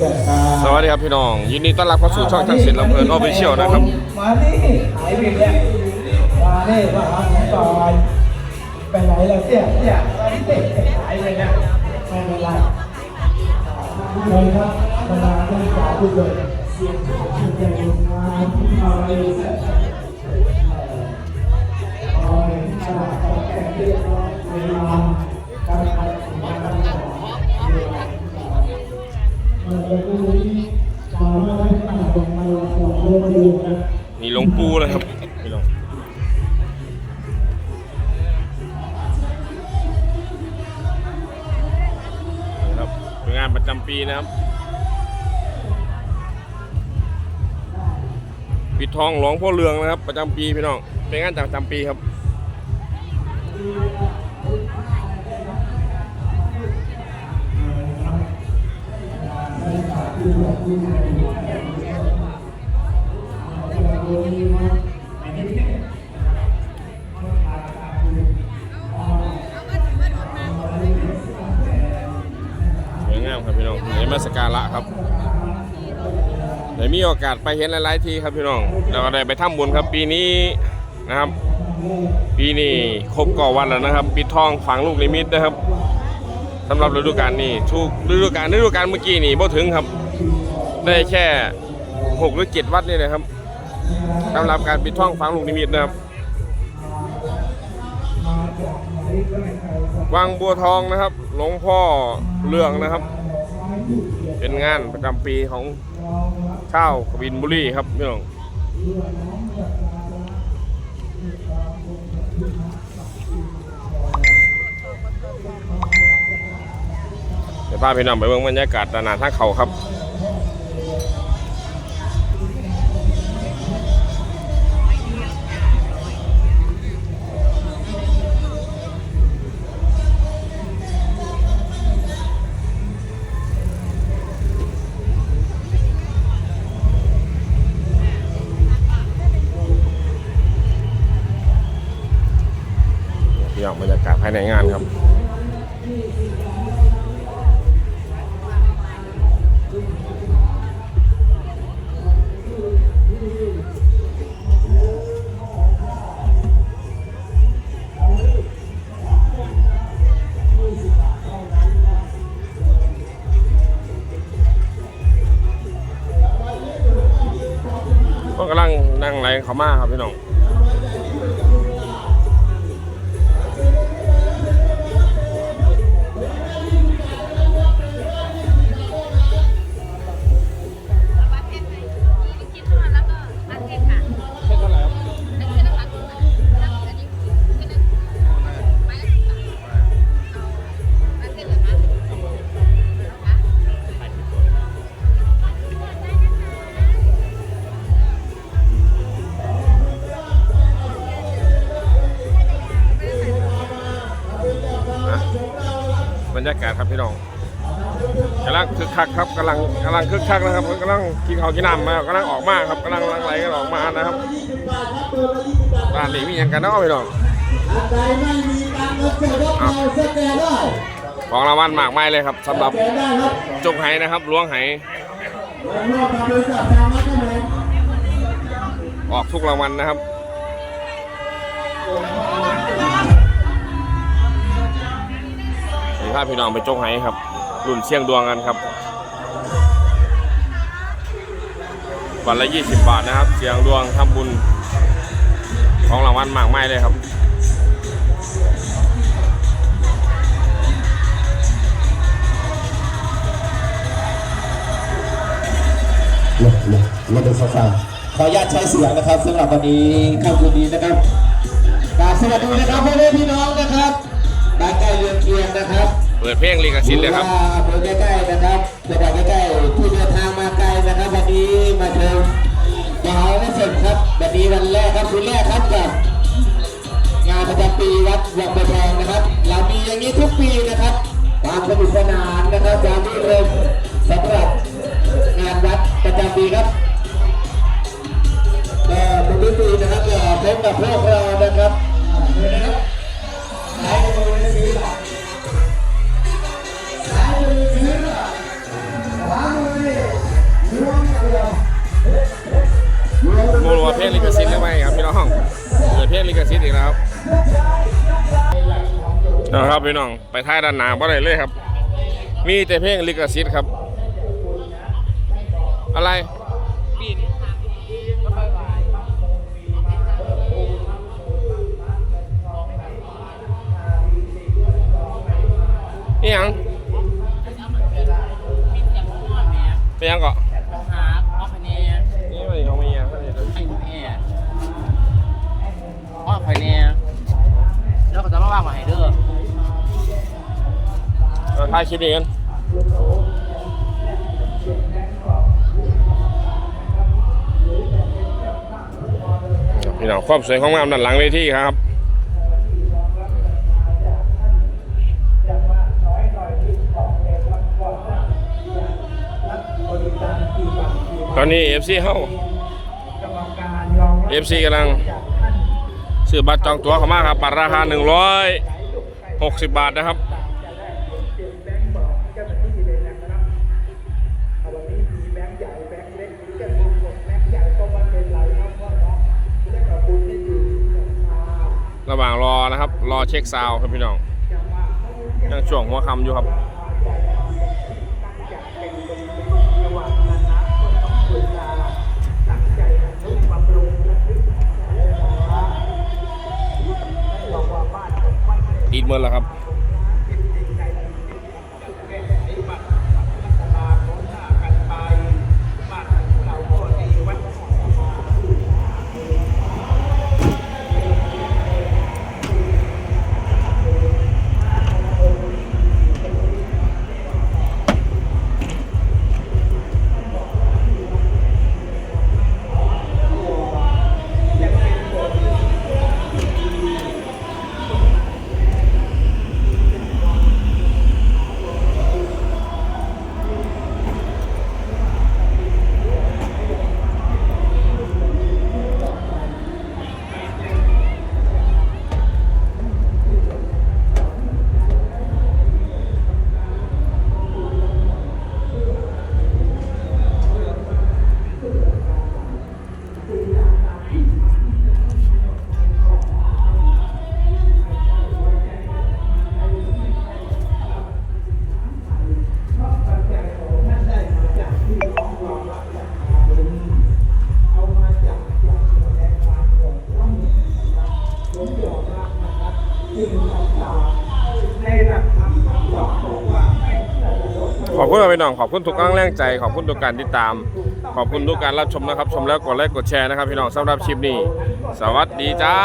แบบตาสวัสดีครับพี่น้องยินดีต้อนรับเข้าสู่ช่องทักษิณลำเพลินออฟฟิเชียลนะครับ มานี่หายไปเนี่ยมานี่มาหาผมก่อนไปไหนแล้วเนี่ยเนี่ยมานี่หายไปเนี่ยไม่เป็นไรเลยครับบรรดาท่านสาธุชนเสียงที่จะมาที่มาเลยเนี่ยขอให้ข้าราชการเรียกร้องเวลา นี่หลวงปู่เลยครับพี่น้องครับงานประจำปีนะครับ ปิดทองหลวงพ่อเรืองนะครับ ประจำปีพี่น้องเป็นงานประจำปีครับ สวยงามครับพี่น้องในมาสการะครับได้มีโอกาสไปเห็นหลาย ๆ ทีครับพี่น้องแล้วก็ได้ไปทำบุญครับปีนี้นะครับ ปีนี้ครบก่อวันแล้วนะครับ ปิดทองฝังลูกนิมิตนะครับสำหรับฤดูกาลนี้ทุกฤดูกาลฤดูกาลเมื่อกี้นี่บ่ถึงครับ ได้แค่หกหรือเจ็ดวัดนี่นะครับสำหรับการปิดทองฝังลูกนิมิตนะครับวังบัวทองนะครับ หลวงพ่อเรืองนะครับ เป็นงานประจำปีของชาวกบินบุรีครับพี่น้องเดี๋ยวพาพี่น้องไปเบิ่งบรรยากาศด้านหน้าทางเขาครับายในงานครับก็กำลังนั่งไหลเขามาครับพี่น้อง รรยากาศครับพี่น้องกำลังคึกคักครับกำลังกำลังคึกคักนะครับกำลังกินข้าวกินน้ำมากำลังออกมาครับกำลังลังไหลกันออกมานะครับร้านนี้มีอย่างกันเนาะพี่น้องใจไม่มีการเงินเสียรถเราสแกนได้ของรางวัลมากมายเลยครับสำหรับสแกนได้ครับจกไหนะครับล้วงไหวันรอบทำบริษัททางรัฐเมนออกทุกรางวัลนะครับ นี่พาพี่น้องไปจกไห้ครับรุ่นเชียงดวงกันครับวันละ 20 บาทนะครับ เสียงดวงทำบุญของรางวัลมากมายเลยครับลงลงลงเป็นฟ้าขออนุญาตใช้เสียงนะครับสำหรับวันนี้ค่ำคืนนี้นะครับกราบสวัสดีนะครับพ่อแม่พี่น้องนะครับ บ้านใกล้เรือนเคียงนะครับเปิดเพลงลิขสิทธิ์เลยครับหอว่าอำเภอใกล้ๆนะครับจังหวัดใกล้ๆที่เดินทางมาไกลนะครับวันนี้มาชมมหาวิทยาลัยครับวันนี้วันแรกครับคืนแรกครับกับงานประจำปีวัดวังบัวทองนะครับ เรามีอย่างนี้ทุกปีนะครับความสนุกสนานนะครับความรื่นเริงสำหรับงานวัดประจำปีครับก็ทุกปีนะครับก็พบกับพวกเรานะครับนะครับ งลิขสิทธิ์หรือไม่ครับพี่น้องเกิดเพลงลิขสิทธิ์อีกแล้วครับนะครับพี่น้องไปท้ายด้านหน้าบ่ได้เลยครับ มีแต่เพลงลิขสิทธิ์ครับ อะไรนี่ยังาถ่ายคลิปนี้กันพี่น้องความสวยของงามด้านหลังเวทีครับตอนนี้ FC เฮา FC กำลังซื้อบัตรจองตั๋วเข้ามาครับบัตรราคา 160 บาทนะครับ ระหว่างรอนะครับ รอเช็คซาวครับพี่น้องยังช่วงหัวคำอยู่ครับอีดเมื่อแล้วครับ ขอบคุณครับพี่น้องขอบคุณทุกกำลังแรงใจ ขอบคุณทุกการติดตาม ขอบคุณทุกการรับชมนะครับ ชมแล้วกดไลค์กดแชร์นะครับ พี่น้องสำหรับชิปนี้ สวัสดีจ้า